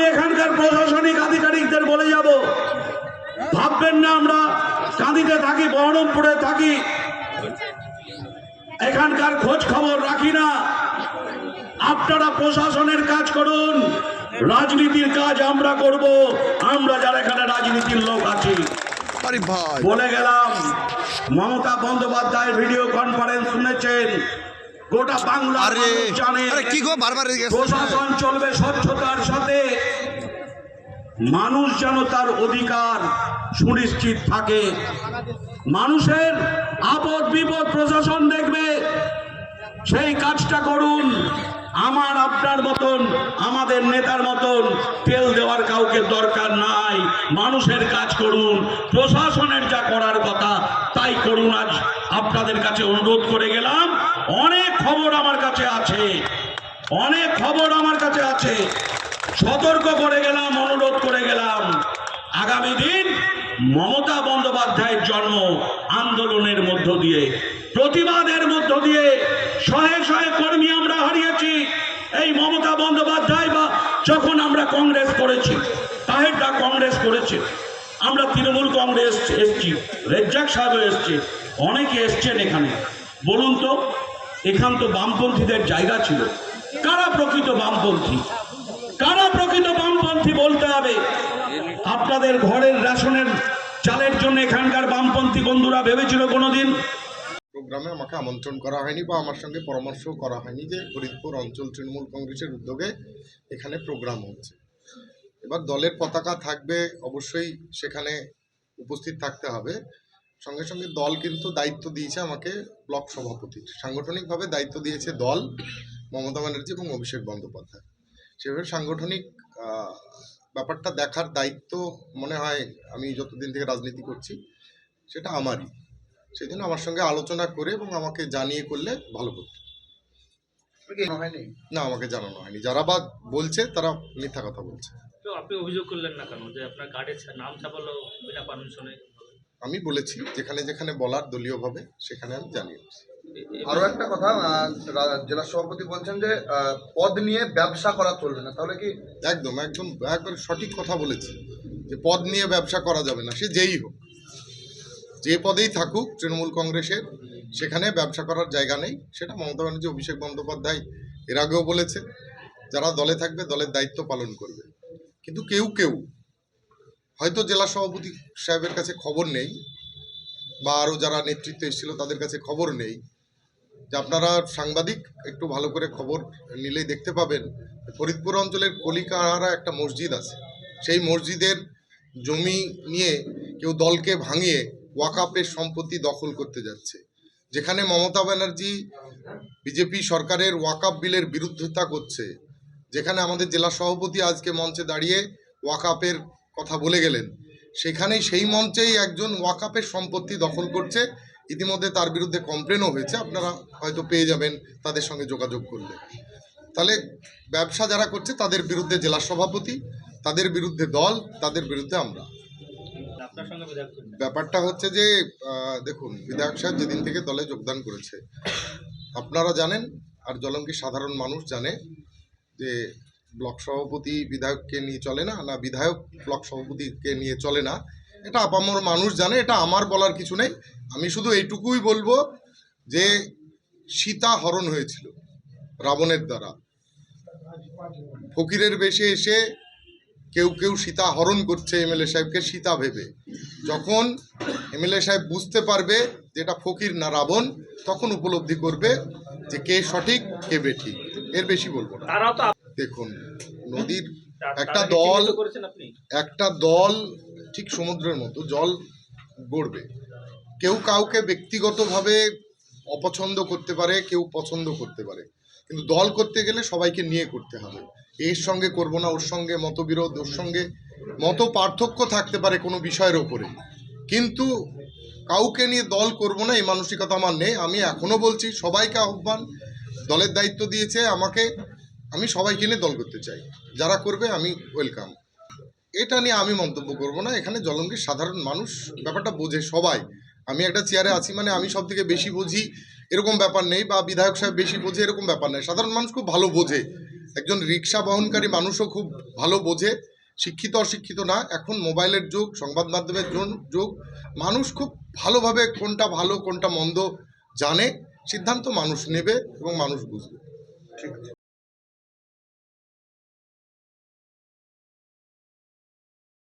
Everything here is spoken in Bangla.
আমি এখানকার প্রশাসনিক আধিকারিকদের বলে যাব। ভাববেন না আমরা কাঁদিতে থাকি বহরমপুরে থাকি। এখানকার খোঁজ খবর রাখি না। আপনারা প্রশাসনের কাজ করুন রাজনীতির কাজ আমরা করব। আমরা যারা এখানে রাজনীতির লোক আছি। বলে গেলাম মমতা বন্দ্যোপাধ্যায় ভিডিও কনফারেন্স শুনেছেন। গোটা বাংলা জানে প্রশাসন চলবে স্বচ্ছতার সাথে। মানুষ যেন তার অধিকার সুনিশ্চিত থাকে। মানুষের আপদ বিপদ প্রশাসন দেখবে, সেই কাজটা করুন, আমার আপনার মতন, আমাদের নেতার মতন, তেল দেওয়ার কাউকে দরকার নাই, মানুষের কাজ করুন, প্রশাসনের যা করার কথা তাই করুন। আজ আপনাদের কাছে অনুরোধ করে গেলাম, অনেক খবর আমার কাছে আছে, অনেক খবর আমার কাছে আছে, সতর্ক করে গেলাম অনুরোধ করে গেলাম আগামী দিন মমতা বন্দ্যোপাধ্যায়ের জন্ম আন্দোলনের মধ্য দিয়ে প্রতিবাদের মধ্য দিয়ে শহে শহে কর্মী আমরা হারিয়েছি এই মমতা বন্দ্যোপাধ্যায় বা যখন আমরা কংগ্রেস করেছি তাহেরটা করেছে আমরা তৃণমূল কংগ্রেস এসছি, রেজ্জাক সাহেব এসছে, অনেকে এসছেন এখানে। বলুন তো, এখান তো বামপন্থীদের জায়গা ছিল। কারা প্রকৃত বামপন্থী? কারা প্রকৃত বামপন্থী বলতে হবে? আপনাদের ঘরের রেশনের চালের জন্য এখানকার বামপন্থী বন্ধুরা ভেবেছিল কোনোদিন? প্রোগ্রামে আমাকে আমন্ত্রণ করা হয়নি বা আমার সঙ্গে পরামর্শ করা হয়নি যে ফরিদপুর অঞ্চল তৃণমূল কংগ্রেসের উদ্যোগে এখানে প্রোগ্রাম হচ্ছে। এবার দলের পতাকা থাকবে অবশ্যই সেখানে উপস্থিত থাকতে হবে। সঙ্গে সঙ্গে দল কিন্তু দায়িত্ব দিয়েছে আমাকে ব্লক সভাপতির। সাংগঠনিকভাবে দায়িত্ব দিয়েছে দল মমতা ব্যানার্জি এবং অভিষেক বন্দ্যোপাধ্যায়। সেভাবে সাংগঠনিক ব্যাপারটা দেখার দায়িত্ব মনে হয় আমি যতদিন থেকে রাজনীতি করছি সেটা আমারই। সেই জন্য আমার সঙ্গে আলোচনা করে এবং আমাকে জানিয়ে করলে ভালো করতো হয়নি? না আমাকে জানানো হয়নি। যারা বা বলছে তারা মিথ্যা কথা বলছে। আপনি অভিযোগ করলেন না কেন? যে আপনার কার্ডে নাম ছাপালো বিনা পারমিশনে আমি বলেছি যেখানে যেখানে বলার দলীয় দলীয়ভাবে সেখানে আমি জানিয়েছি। আরও একটা কথা জেলা সভাপতি বলছেন যে পদ নিয়ে ব্যবসা করা চলবে না তাহলে কি? একদম একদম একবার সঠিক কথা বলেছি যে পদ নিয়ে ব্যবসা করা যাবে না সে যেই হোক। যে পদেই থাকুক তৃণমূল কংগ্রেসের সেখানে ব্যবসা করার জায়গা নেই। সেটা মমতা ব্যানার্জি অভিষেক বন্দ্যোপাধ্যায় এর আগেও বলেছে যারা দলে থাকবে দলের দায়িত্ব পালন করবে। কিন্তু কেউ কেউ, হয়তো জেলা সভাপতি সাহেবের কাছে খবর নেই বা আরও যারা নেতৃত্বে এসেছিল তাদের কাছে খবর নেই, যে আপনারা সাংবাদিক একটু ভালো করে খবর নিলেই দেখতে পাবেন, ফরিদপুর অঞ্চলের কলিকাহারা একটা মসজিদ আছে। সেই মসজিদের জমি নিয়ে কেউ দলকে ভাঙিয়ে ওয়াকাপের সম্পত্তি দখল করতে যাচ্ছে। যেখানে মমতা ব্যানার্জি বিজেপি সরকারের ওয়াকাপ বিলের বিরুদ্ধতা করছে যেখানে আমাদের জেলা সভাপতি আজকে মঞ্চে দাঁড়িয়ে ওয়াকাপের কথা বলে গেলেন। সেখানেই সেই মঞ্চেই একজন ওয়াকাপের সম্পত্তি দখল করছে। ইতিমধ্যে তার বিরুদ্ধে কমপ্লেনও হয়েছে। আপনারা হয়তো পেয়ে যাবেন তাদের সঙ্গে যোগাযোগ করলে। তাহলে ব্যবসা যারা করছে তাদের বিরুদ্ধে জেলা সভাপতি তাদের বিরুদ্ধে দল তাদের বিরুদ্ধে আমরা। ব্যাপারটা হচ্ছে যে দেখুন বিধায়ক সাহেব যেদিন থেকে দলে যোগদান করেছে আপনারা জানেন আর জলঙ্গি সাধারণ মানুষ জানে যে ব্লক সভাপতি বিধায়ককে নিয়ে চলে না না বিধায়ক ব্লক সভাপতিকে নিয়ে চলে না, এটা আপামর মানুষ জানে, এটা আমার বলার কিছু নেই। আমি শুধু এইটুকুই বলব যে সীতা হরণ হয়েছিল রাবণের দ্বারা। ফকিরের বেশে এসে কেউ কেউ সীতা হরণ করছে এমএলএ সাহেবকে, সীতা ভেবে। যখন এমএলএ সাহেব বুঝতে পারবে যে এটা ফকির না রাবণ, তখন উপলব্ধি করবে যে কে সঠিক, কে বেঠিক। এর বেশি বলব না। তারাও তো দেখুন নদীর একটা দল একটা দল ঠিক সমুদ্রের মতো জল গড়বে। কেউ কাউকে ব্যক্তিগতভাবে অপছন্দ করতে পারে কেউ পছন্দ করতে পারে। কিন্তু দল করতে গেলে সবাইকে নিয়ে করতে হবে। এর সঙ্গে করব না ওর সঙ্গে মতবিরোধ ওর সঙ্গে মত পার্থক্য থাকতে পারে কোনো বিষয়ের ওপরে। কিন্তু কাউকে নিয়ে দল করব না এই মানসিকতা আমার নেই। আমি এখনও বলছি সবাইকে আহ্বান দলের দায়িত্ব দিয়েছে, আমাকে, আমি সবাইকে নিয়ে দল করতে চাই। যারা করবে, আমি ওয়েলকাম এটা নিয়ে আমি মন্তব্য করব না, এখানে জলঙ্গির সাধারণ মানুষ, ব্যাপারটা বোঝে সবাই। আমি একটা চেয়ারে আছি মানে আমি সব থেকে বেশি বুঝি, এরকম ব্যাপার নেই, বা বিধায়ক সাহেব বেশি বোঝে, এরকম ব্যাপার নেই। সাধারণ মানুষ খুব ভালো বোঝে। একজন রিক্সা বহনকারী মানুষও খুব ভালো বোঝে, শিক্ষিত অশিক্ষিত না। এখন মোবাইলের যুগ, সংবাদ মাধ্যমের যুগ। মানুষ খুব ভালোভাবে কোনটা ভালো, কোনটা মন্দ জানে সিদ্ধান্ত মানুষ নেবে এবং মানুষ বুঝবে। ঠিক আছে।